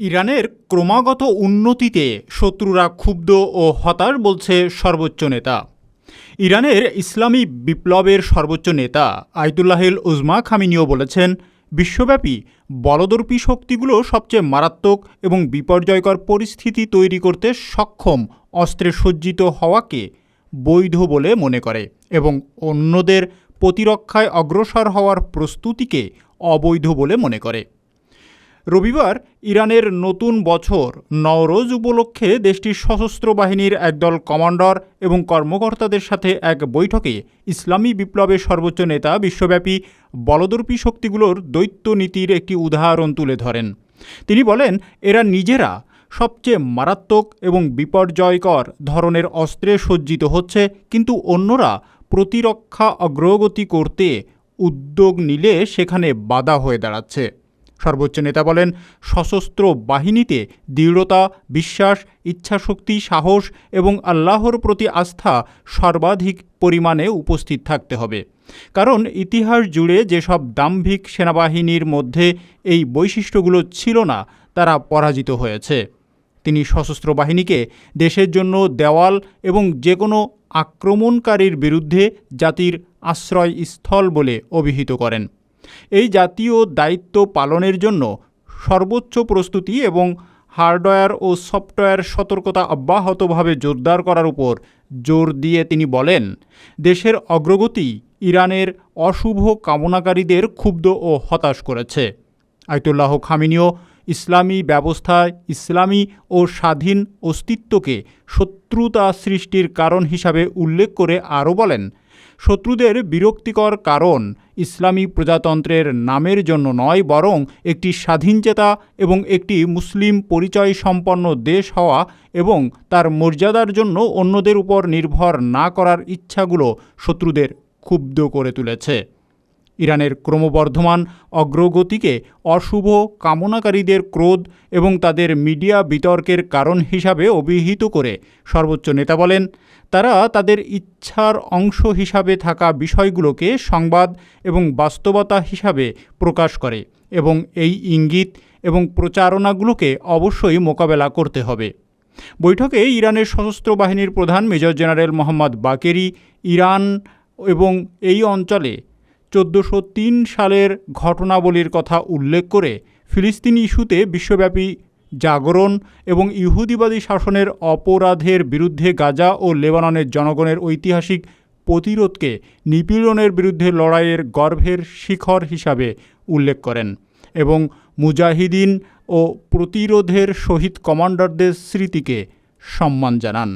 ইরানের ক্রমাগত উন্নতিতে শত্রুরা ক্ষুব্ধ ও হতাশ বলছে সর্বোচ্চ নেতা। ইরানের ইসলামী বিপ্লবের সর্বোচ্চ নেতা আয়তুল্লাহিল উজমা খামিনিও বলেছেন, বিশ্বব্যাপী বলদর্পী শক্তিগুলো সবচেয়ে মারাত্মক এবং বিপর্যয়কর পরিস্থিতি তৈরি করতে সক্ষম অস্ত্রে সজ্জিত হওয়াকে বৈধ বলে মনে করে এবং অন্যদের প্রতিরক্ষায় অগ্রসর হওয়ার প্রস্তুতিকে অবৈধ বলে মনে করে। রবিবার ইরানের নতুন বছর নওরোজ উপলক্ষে দেশটির সশস্ত্র বাহিনীর একদল কমান্ডার এবং কর্মকর্তাদের সাথে এক বৈঠকে ইসলামী বিপ্লবের সর্বোচ্চ নেতা বিশ্বব্যাপী বলদর্পী শক্তিগুলোর দৈত্য নীতির একটি উদাহরণ তুলে ধরেন। তিনি বলেন, এরা নিজেরা সবচেয়ে মারাত্মক এবং বিপর্যয়কর ধরনের অস্ত্রে সজ্জিত হচ্ছে, কিন্তু অন্যরা প্রতিরক্ষা অগ্রগতি করতে উদ্যোগ নিলে সেখানে বাধা হয়ে দাঁড়াচ্ছে। সর্বোচ্চ নেতা বলেন, সশস্ত্র বাহিনীতে দৃঢ়তা, বিশ্বাস, ইচ্ছাশক্তি, সাহস এবং আল্লাহর প্রতি আস্থা সর্বাধিক পরিমাণে উপস্থিত থাকতে হবে। কারণ ইতিহাস জুড়ে যেসব দাম্ভিক সেনাবাহিনীর মধ্যে এই বৈশিষ্ট্যগুলো ছিল না, তারা পরাজিত হয়েছে। তিনি সশস্ত্র বাহিনীকে দেশের জন্য দেওয়াল এবং যে কোনো আক্রমণকারীর বিরুদ্ধে জাতির আশ্রয়স্থল বলে অভিহিত করেন। এই জাতীয় দায়িত্ব পালনের জন্য সর্বোচ্চ প্রস্তুতি এবং হার্ডওয়্যার ও সফটওয়্যার সতর্কতা অব্যাহতভাবে জোরদার করার উপর জোর দিয়ে তিনি বলেন, দেশের অগ্রগতি ইরানের অশুভ কামনাকারীদের ক্ষুব্ধ ও হতাশ করেছে। আয়তুল্লাহ খামিনীয় ইসলামী ব্যবস্থায় ইসলামী ও স্বাধীন অস্তিত্বকে শত্রুতা সৃষ্টির কারণ হিসাবে উল্লেখ করে আরও বলেন শত্রুদের বিরক্তিকর কারণ ইসলামী প্রজাতন্ত্রের নামের জন্য নয়, বরং একটি স্বাধীনচেতা এবং একটি মুসলিম পরিচয় সম্পন্ন দেশ হওয়া এবং তার মর্যাদার জন্য অন্যদের উপর নির্ভর না করার ইচ্ছাগুলো শত্রুদের ক্ষুব্ধ করে তুলেছে। ইরানের ক্রমবর্ধমান অগ্রগতিকে অশুভ কামনাকারীদের ক্রোধ এবং তাদের মিডিয়া বিতর্কের কারণ হিসাবে অভিহিত করে, সর্বোচ্চ নেতা বলেন। তারা তাদের ইচ্ছার অংশ হিসাবে থাকা বিষয়গুলোকে সংবাদ এবং বাস্তবতা হিসাবে প্রকাশ করে এবং এই ইঙ্গিত এবং প্রচারণাগুলোকে অবশ্যই মোকাবেলা করতে হবে। বৈঠকে ইরানের সশস্ত্র বাহিনীর প্রধান major general Mohammad Bagheri Iran এবং এই অঞ্চলে চোদ্দোশো তিন সালের ঘটনাবলীর কথা উল্লেখ করে ফিলিস্তিনি ইস্যুতে বিশ্বব্যাপী জাগরণ এবং ইহুদিবাদী শাসনের অপরাধের বিরুদ্ধে গাজা ও লেবাননের জনগণের ঐতিহাসিক প্রতিরোধকে নিপীড়নের বিরুদ্ধে লড়াইয়ের গর্ভের শিখর হিসাবে উল্লেখ করেন এবং মুজাহিদিন ও প্রতিরোধের শহীদ কমান্ডারদের স্মৃতিকে সম্মান জানান।